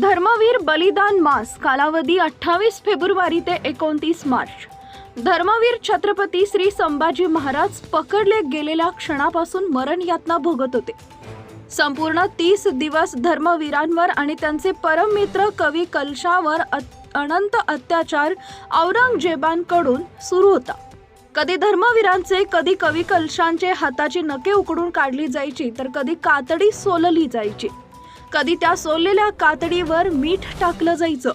धर्मवीर बलिदान मास कालावधी अठ्ठावीस फेब्रुवारी ते एकोणतीस मार्च. धर्मवीर छत्रपती श्री संभाजी महाराज पकडले गेलेल्या क्षणापासून मरण यातना भोगत होते. संपूर्ण तीस दिवस धर्मवीरांवर आणि त्यांचे परममित्र कवी कलशावर अनंत अत्याचार औरंगजेबांकडून सुरू होता. कधी धर्मवीरांचे कधी कवी कलशांचे हाताची नके उकडून काढली जायची तर कधी कातडी सोलली जायची. कधी त्या सोललेल्या कातडीवर मीठ टाकलं जायचं.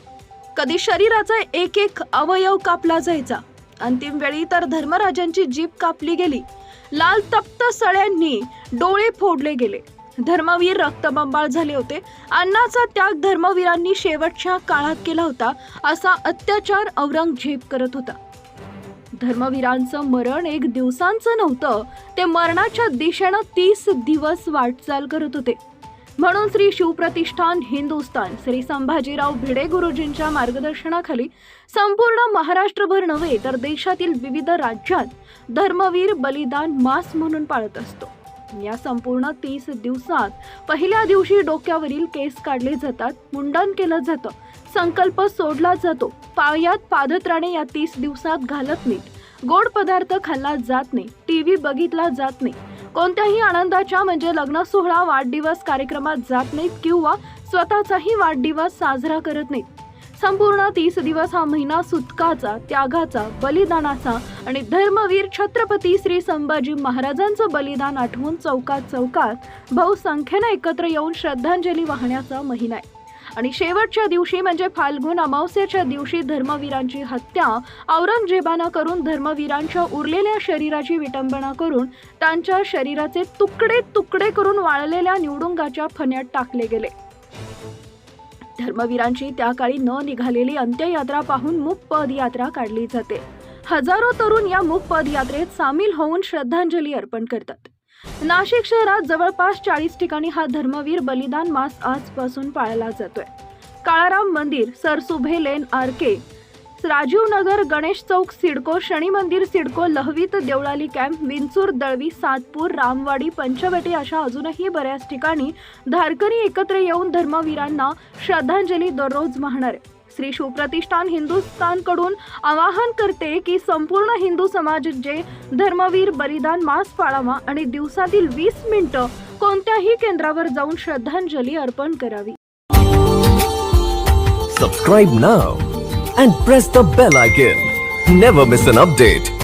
कधी शरीराचा एक एक अवयव कापला जायचा. अंतिम वेळी तर धर्मराजांची जीभ कापली गेली. लाल तप्त सळ्यांनी डोळे फोडले गेले. धर्मवीर रक्तबंबाळ झाले होते. अन्नाचा त्याग धर्मवीरांनी शेवटच्या काळात केला होता असा अत्याचार औरंगजेब करत होता. धर्मवीरांचं मरण एक दिवसांचं नव्हतं ते मरणाच्या दिशेनं तीस दिवस वाटचाल करत होते. म्हणून श्री शिवप्रतिष्ठान हिंदुस्थान श्री संभाजीराव भिडे गुरुजींच्या मार्गदर्शनाखाली संपूर्ण महाराष्ट्रभर नव्हे तर देशातील विविध राज्यात धर्मवीर बलिदान मास म्हणून पाळत असतो. या संपूर्ण तीस दिवसात पहिल्या दिवशी डोक्यावरील केस काढले जातात मुंडन केलं जातं संकल्प सोडला जातो पायात पादत्राणे या तीस दिवसात घालत नाहीत गोड पदार्थ खाल्ला जात नाही टी व्ही बघितला जात नाही. कोणत्याही आनंदाच्या म्हणजे लग्न सोहळा वाढदिवस कार्यक्रमात जात नाहीत किंवा स्वतःचाही वाढदिवस साजरा करत नाहीत. संपूर्ण तीस दिवस हा महिना सुतकाचा त्यागाचा बलिदानाचा आणि धर्मवीर छत्रपती श्री संभाजी महाराजांचं बलिदान आठवून चौकात चौकात बहुसंख्येनं एकत्र येऊन श्रद्धांजली वाहण्याचा महिना आहे. आणि शेवटच्या दिवशी म्हणजे फाल्गुन अमावस्येच्या दिवशी धर्मवीरांची हत्या औरंगजेबानं करून धर्मवीरांच्या उरलेल्या शरीराची विटंबना करून त्यांच्या शरीराचे तुकडे तुकडे करून वाळलेल्या निवडुंगाच्या फण्यात टाकले गेले. धर्मवीरांची त्या काळी न निघालेली अंत्ययात्रा पाहून मूक पदयात्रा काढली जाते. हजारो तरुण या मूक पदयात्रेत सामील होऊन श्रद्धांजली अर्पण करतात. नाशिक शहरात जवळपास चाळीस ठिकाणी हा धर्मवीर बलिदान मास आजपासून पाळला जातोय. Kalaram Mandir Sarsubhe lane R K Rajiv Nagar Ganesh Chowk CIDCO Shani Mandir CIDCO Lahavit Deolali camp Vinchur Dalvi Satpur Ramwadi Panchavati अशा अजूनही बऱ्याच ठिकाणी धारकरी एकत्र येऊन धर्मवीरांना श्रद्धांजली दररोज वाहणार आहे. श्री शिवप्रतिष्ठान हिंदुस्थानकडून आवाहन करते की संपूर्ण हिंदू समाज जे धर्मवीर बलिदान मास पाळावा आणि दिवसातील वीस मिनिटं कोणत्याही केंद्रावर जाऊन श्रद्धांजली अर्पण करावी. Subscribe now and press the bell icon never miss an update